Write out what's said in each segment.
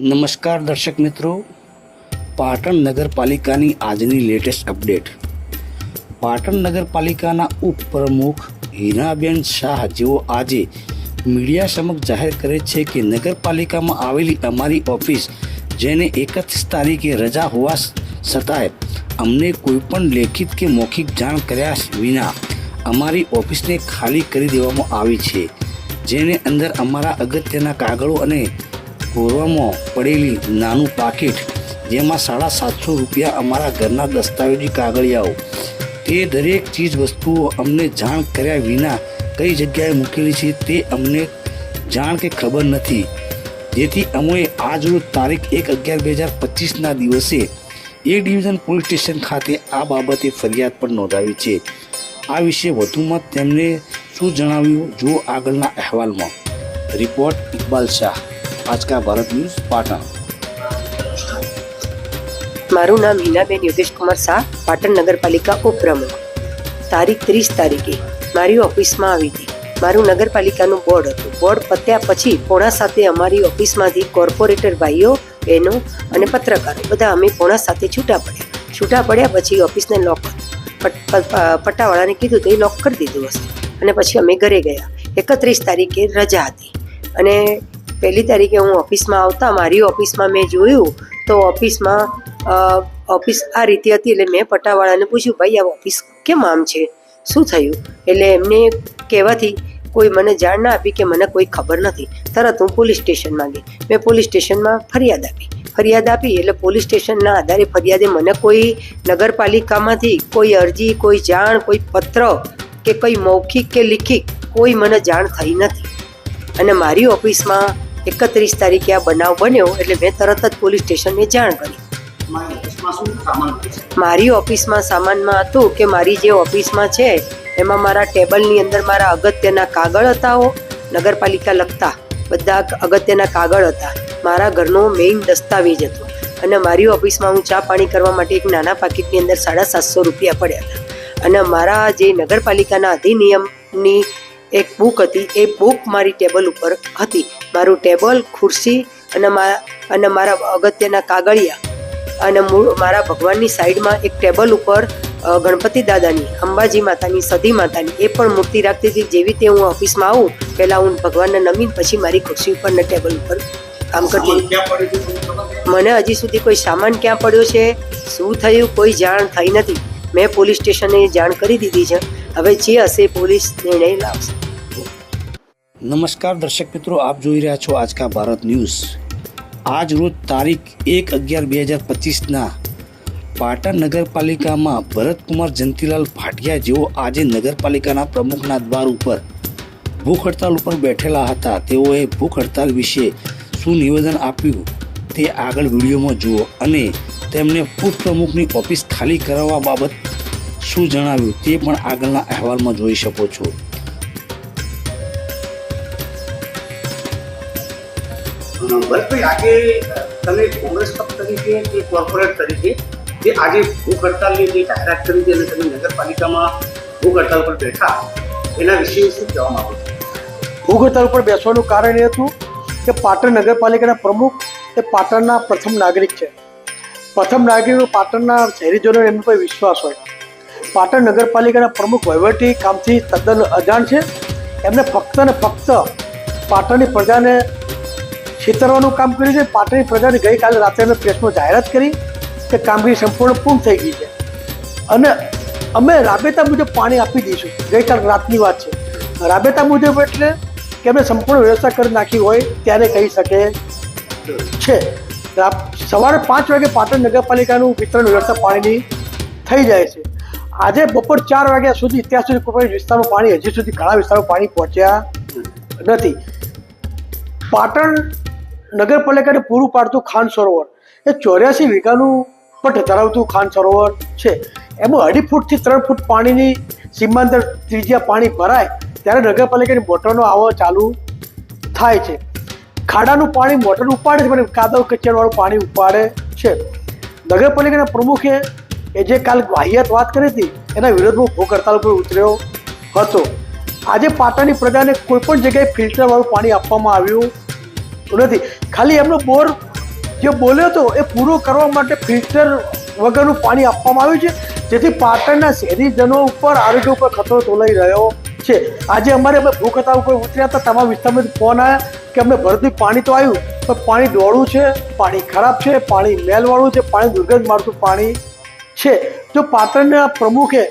નમસ્કાર દર્શક મિત્રો. પાટણ નગરપાલિકાની આજની લેટેસ્ટ અપડેટ પાટણ નગરપાલિકાના ઉપપ્રમુખ હિનાબેન શાહ જેઓ આજે મીડિયા સમક્ષ જાહેર કરે છે કે નગરપાલિકામાં આવેલી અમારી ઓફિસ, જેને એકત્રીસ તારીખે રજા હોવા છતાંય અમને કોઈપણ લેખિત કે મૌખિક જાણ કર્યા વિના અમારી ઓફિસને ખાલી કરી દેવામાં આવી છે, જેને અંદર અમારા અગત્યના કાગળો અને પૂર્વમાં પડેલી નાનું પાકીટ, જેમાં સાડા સાતસો રૂપિયા અમારા ઘરના દસ્તાવેજી કાગળિયાઓ. તે દરેક ચીજ વસ્તુઓ અમને જાણ કર્યા વિના કઈ જગ્યાએ મૂકેલી છે તે અમને જાણ કે ખબર નથી. જેથી અમે આજરોજ તારીખ એક અગિયાર બે હજાર પચીસના દિવસે એ ડિવિઝન પોલીસ સ્ટેશન ખાતે આ બાબતે ફરિયાદ પણ નોંધાવી છે. આ વિશે વધુમાં તેમને શું જણાવ્યું જો આગળના અહેવાલમાં. રિપોર્ટ ઇકબાલ શાહ. આજકા ભારત ન્યૂઝ, પાટણ. મારું નામ હિનાબેન યોગેશ કુમાર શાહ, પાટણ નગરપાલિકા ઉપપ્રમુખ. તારીખ ત્રીસ તારીખે મારી ઓફિસમાં આવી હતી. મારું નગરપાલિકાનું બોર્ડ હતું. બોર્ડ પત્યા પછી પોણા સાથે અમારી ઓફિસમાંથી કોર્પોરેટર ભાઈઓ, બહેનો અને પત્રકારો, બધા અમે પોણા સાથે છૂટા પડ્યા. છૂટા પડ્યા પછી ઓફિસને લોક પટ્ટાવાળાને કીધું તો એ લોક કરી દીધું હશે. અને પછી અમે ઘરે ગયા. એકત્રીસ તારીખે રજા હતી. અને પહેલી તારીખે હું ઓફિસમાં આવતા, મારી ઓફિસમાં મેં જોયું, તો ઓફિસમાં ઓફિસ આ રીતે હતી એટલે મેં પટ્ટાવાળાને પૂછ્યું, ભાઈ, આ ઓફિસ કેમ આમ છે? શું થયું? એટલે એમને કહેવાથી કોઈ મને જાણ ના આપી કે મને કોઈ ખબર નથી. તરત હું પોલીસ સ્ટેશનમાં ગઈ. મેં પોલીસ સ્ટેશનમાં ફરિયાદ આપી. ફરિયાદ આપી એટલે પોલીસ સ્ટેશનના આધારે ફરિયાદે મને કોઈ નગરપાલિકામાંથી કોઈ અરજી, કોઈ જાણ, કોઈ પત્ર કે કોઈ મૌખિક કે લિખિત કોઈ મને જાણ થઈ નથી. અને મારી ઓફિસમાં એકત્રીસ તારીખે આ બનાવ બન્યો એટલે મેં તરત જ પોલીસ સ્ટેશનને જાણ કરી. મારી ઓફિસમાં સામાનમાં હતું કે મારી જે ઓફિસમાં છે, એમાં મારા ટેબલની અંદર મારા અગત્યના કાગળ હતા નગરપાલિકા લગતા બધા અગત્યના કાગળ હતા. મારા ઘરનો મેઇન દસ્તાવેજ હતો અને મારી ઓફિસમાં હું ચા પાણી કરવા માટે એક નાના પાકીટની અંદર સાડા સાતસો રૂપિયા પડ્યા હતા. અને મારા જે નગરપાલિકાના અધિનિયમની એક બુક હતી. એ બુક મારી ટેબલ ઉપર હતી. મારું ટેબલ ખુરશી અને અને મારા અગત્યના કાગળિયા અને મારા ભગવાનની સાઈડમાં એક ટેબલ ઉપર ગણપતિ દાદાની અંબાજી માતાની સધી માતાની એ પણ મૂર્તિ રાખતી હતી. જેવી તે હું ઓફિસમાં આવું પહેલાં હું ભગવાનને નમીન પછી મારી ખુરશી ઉપર ને ટેબલ ઉપર કામ કરતી મને હજી સુધી કોઈ સામાન ક્યાં પડ્યો છે? શું થયું? કોઈ જાણ થઈ નથી. મેં પોલીસ સ્ટેશને જાણ કરી દીધી છે. હવે જે હશે પોલીસ નિર્ણય લાવશે. નમસ્કાર દર્શક મિત્રો, આપ જોઈ રહ્યા છો આજકા ભારત ન્યૂઝ. આજ રોજ તારીખ એક અગિયાર બે હજાર પચીસના પાટણ નગરપાલિકામાં ભરતકુમાર જંતીલાલ ભાટિયા જેઓ આજે નગરપાલિકાના પ્રમુખના દ્વાર ઉપર ભૂખ હડતાલ ઉપર બેઠેલા હતા. તેઓએ ભૂખ હડતાલ વિશે શું નિવેદન આપ્યું તે આગળ વિડીયોમાં જુઓ અને તેમને ઉપપ્રમુખની ઓફિસ ખાલી કરાવવા બાબત શું જણાવ્યું તે પણ આગળના અહેવાલમાં જોઈ શકો છો. ભરતભાઈ આજે તમે કોંગ્રેસ પક્ષ તરીકે કે કોર્પોરેટ તરીકે જે આજે ભૂખ હડતાલની જે જાહેરાત કરી હતી અને તમે નગરપાલિકામાં ભૂખ હડતાલ પર બેઠા એના વિશે શું કહેવા માંગો છો? ભૂખ હડતાલ ઉપર બેસવાનું કારણ એ હતું કે પાટણ નગરપાલિકાના પ્રમુખ એ પાટણના પ્રથમ નાગરિક છે. પ્રથમ નાગરિકો પાટણના શહેરીજનો એમનો પર વિશ્વાસ હોય. પાટણ નગરપાલિકાના પ્રમુખ વહીવટી કામથી તદ્દન અજાણ છે. એમને ફક્ત ને ફક્ત પાટણની પ્રજાને છેતરવાનું કામ કર્યું છે. પાટણની પ્રજાને ગઈકાલે રાત્રે અમે પ્રેસમાં જાહેરાત કરી કે કામગીરી સંપૂર્ણ પૂર્ણ થઈ ગઈ છે. અને અમે રાબેતા મુજબ પાણી આપી દઈશું. ગઈકાલ રાતની વાત છે. રાબેતા મુજબ એટલે કે અમે સંપૂર્ણ વ્યવસ્થા કરી નાખી હોય ત્યારે કહી શકે છે. સવારે પાંચ વાગે પાટણ નગરપાલિકાનું વિતરણ વ્યવસ્થા પાણીની થઈ જાય છે. આજે બપોર ચાર વાગ્યા સુધી ત્યાં સુધી કોઈ વિસ્તારમાં પાણી હજી સુધી ઘણા વિસ્તારમાં પાણી પહોંચ્યા નથી. પાટણ નગરપાલિકાને પૂરું પાડતું ખાન સરોવર. એ ચોર્યાસી વીઘાનું પટ ધરાવતું ખાન સરોવર છે. એમાં અઢી ફૂટથી ત્રણ ફૂટ પાણીની સીમાંતર ત્રિજ્યા પાણી ભરાય ત્યારે નગરપાલિકાની મોટરનો આવો ચાલુ થાય છે. ખાડાનું પાણી મોટર ઉપાડે છે, પણ કાદવ કચેરવાળું પાણી ઉપાડે છે. નગરપાલિકાના પ્રમુખે એ જે કાલ વાહિયાત વાત કરી હતી, એના વિરોધમાં ભૂખ હડતાલ ઉપર ઉતર્યો હતો. આજે પાટણની પ્રજાને કોઈ પણ જગ્યાએ ફિલ્ટરવાળું પાણી આપવામાં આવ્યું નથી. ખાલી એમનો બોર જે બોલ્યો હતો, એ પૂરો કરવા માટે ફિલ્ટર વગરનું પાણી આપવામાં આવ્યું છે, જેથી પાટણના શહેરીજનો ઉપર આરોગ્ય ઉપર ખતરો તોલાઈ રહ્યો છે. આજે અમારે અમે ભૂખ હતા ઉપર ઉતર્યા હતા, તમામ વિસ્તારમાંથી ફોન આવ્યા કે અમને ભરતી પાણી તો આવ્યું પણ પાણી દોડું છે, પાણી ખરાબ છે, પાણી મેલવાળું છે, પાણી દુર્ગંધ મારતું પાણી. છે. જો પાટણના પ્રમુખે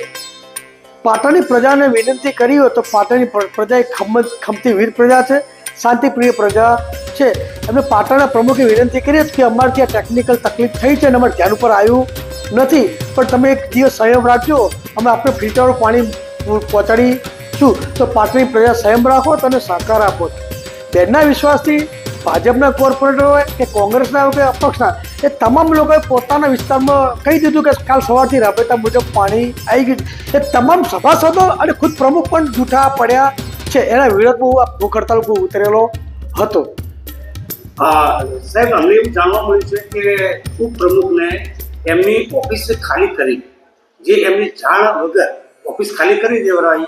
પાટણની પ્રજાને વિનંતી કરી હોય તો પાટણની પ્રજા એક ખમ ખમતી વીર પ્રજા છે, શાંતિપ્રિય પ્રજા છે. એમને પાટણના પ્રમુખે વિનંતી કરી કે અમારે ત્યાં ટેકનિકલ તકલીફ થઈ છે અને અમારે ધ્યાન ઉપર આવ્યું નથી. પણ તમે એક દિવસ સંયમ રાખજો, અમે આપણે ફિલ્ટરવાળું પાણી પહોંચાડીશું. તો પાટણની પ્રજા સંયમ રાખો અને સહકાર આપો. બેનના વિશ્વાસથી ભાજપના કોર્પોરેટર હોય કે કોંગ્રેસના હોય કે અપક્ષના, એ તમામ લોકોએ પોતાના વિસ્તારમાં કહી દીધું કે કાલ સવારથી રાબેતા મુજબ પાણી આવી ગયું એ તમામ સભાસદો અને ખુદ પ્રમુખ પણ જૂઠા પડ્યા છે. એના વિરોધમાં આ ભૂખ હડતાલ ઉતરેલો હતો. સાહેબ, અમને એવું જાણવા મળ્યું છે કે ઉપપ્રમુખને એમની ઓફિસ ખાલી કરી, જે એમની જાણ વગર ઓફિસ ખાલી કરી દેવરાઈ,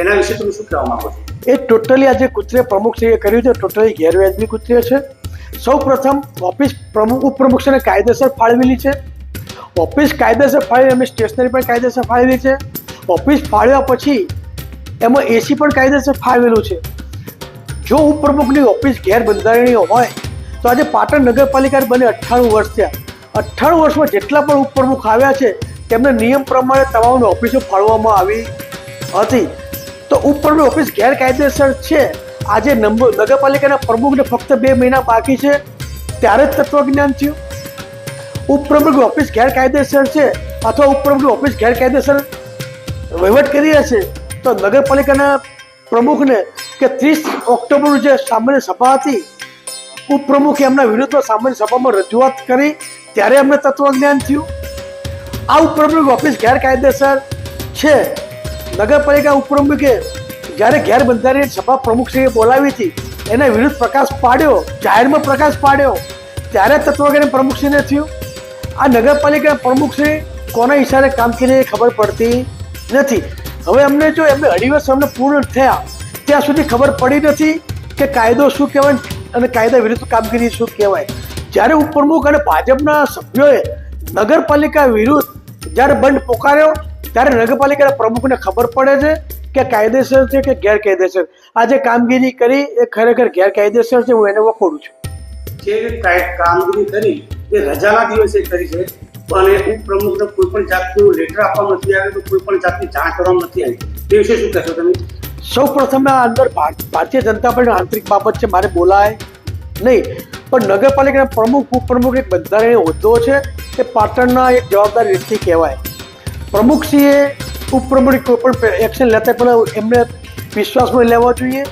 એના વિશે તમે શું કહેવા માંગો છો? એ ટોટલી આજે કુતરે પ્રમુખશ્રીએ કર્યું છે, ટોટલી ગેરવ્યાજબી કૃત્ય છે. સૌ પ્રથમ ઓફિસ પ્રમુખ ઉપપ્રમુખશ્રીને કાયદેસર ફાળવેલી છે. ઓફિસ કાયદેસર ફાળવી, એમની સ્ટેશનરી પણ કાયદેસર ફાળવેલી છે. ઓફિસ ફાળવ્યા પછી એમાં એસી પણ કાયદેસર ફાળવેલું છે. જો ઉપપ્રમુખની ઓફિસ ગેરબંધારણીય હોય, તો આજે પાટણ નગરપાલિકા બને અઠ્ઠાણું વર્ષ થયા. અઠ્ઠાણું વર્ષમાં જેટલા પણ ઉપપ્રમુખ આવ્યા છે, તેમને નિયમ પ્રમાણે તમામની ઓફિસો ફાળવવામાં આવી હતી. તો ઉપરની ઓફિસ ગેરકાયદેસર છે. આજે નંબર નગરપાલિકાના પ્રમુખને ફક્ત બે મહિના બાકી છે. ત્યારે જ તત્વજ્ઞાન થયું. ઉપપ્રમુખ ઓફિસ ગેરકાયદેસર છે અથવા ઉપપ્રમુખ ઓફિસ ગેરકાયદેસર વહીવટ કરી રહ્યા છે, તો નગરપાલિકાના પ્રમુખને કે ત્રીસ ઓક્ટોબર જે સામાન્ય સભા હતી, ઉપપ્રમુખે એમના વિરુદ્ધમાં સામાન્ય સભામાં રજૂઆત કરી, ત્યારે એમને તત્વજ્ઞાન થયું. આ ઉપપ્રમુખ ઓફિસ ગેરકાયદેસર છે. નગરપાલિકા ઉપપ્રમુખે જ્યારે ગેરબંધારણીય સભા પ્રમુખશ્રીએ બોલાવી હતી, એના વિરુદ્ધ પ્રકાશ પાડ્યો, જાહેરમાં પ્રકાશ પાડ્યો, ત્યારે તત્વજ્ઞાન પ્રમુખશ્રીને થયું. આ નગરપાલિકા પ્રમુખશ્રી કોના ઈશારે કામ કરી ખબર પડતી નથી. હવે અમને જો એમને અઢી વર્ષ અમને પૂર્ણ થયા, ત્યાં સુધી ખબર પડી નથી કે કાયદો શું કહેવાય અને કાયદા વિરુદ્ધ કામગીરી શું કહેવાય. જ્યારે ઉપપ્રમુખ અને ભાજપના સભ્યોએ નગરપાલિકા વિરુદ્ધ જ્યારે બંધ પોકાર્યો ત્યારે નગરપાલિકાના પ્રમુખને ખબર પડે છે કે કાયદેસર છે કે ગેરકાયદેસર. આ જે કામગીરી કરી એ ખરેખર ગેરકાયદેસર છે હું એને વખોડું છું. જે કામગીરી કરી એ રજાના દિવસે કરી છે અને ઉપપ્રમુખને કોઈ પણ જાતનું લેટર આપવામાં નથી આવ્યું કોઈ પણ જાતની જાણ કરવામાં નથી આવી. તે વિશે શું કહેશો તમે? સૌ પ્રથમ આ અંદર ભાર- ભારતીય જનતા પાર્ટીની આંતરિક બાબત છે મારે બોલાય નહીં. પણ નગરપાલિકાના પ્રમુખ ઉપપ્રમુખ એક બંધારણીય હોદ્દો છે એ પાટણના એક જવાબદાર વ્યક્તિ કહેવાય. પ્રમુખશ્રીએ ઉપપ્રમુખ કોઈ પણ એક્શન લેતા પહેલાં એમને વિશ્વાસમાં લેવા જોઈએ.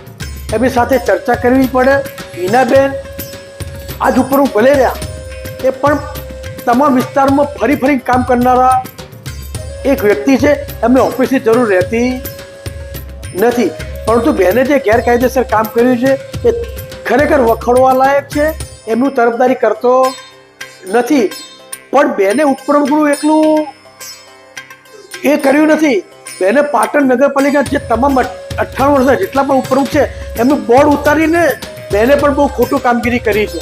એમની સાથે ચર્ચા કરવી પડે. હિનાબેન આજ ઉપર હું ભલે રહ્યા, એ પણ તમામ વિસ્તારમાં ફરી ફરી કામ કરનારા એક વ્યક્તિ છે. એમને ઓફિસની જરૂર રહેતી નથી. પરંતુ બેને જે ગેરકાયદેસર કામ કર્યું છે, એ ખરેખર વખોડવા લાયક છે. એમનું તરફદારી કરતો નથી. પણ બેને ઉપપ્રમુખનું એકલું એ કર્યું નથી. બેને પાટણ નગરપાલિકા જે તમામ અઠ્ઠાણું વર્ષના જેટલા પણ ઉપપ્રમુખ છે, એમનું બોર્ડ ઉતારીને બેને પણ બહુ ખોટું કામગીરી કરી છે.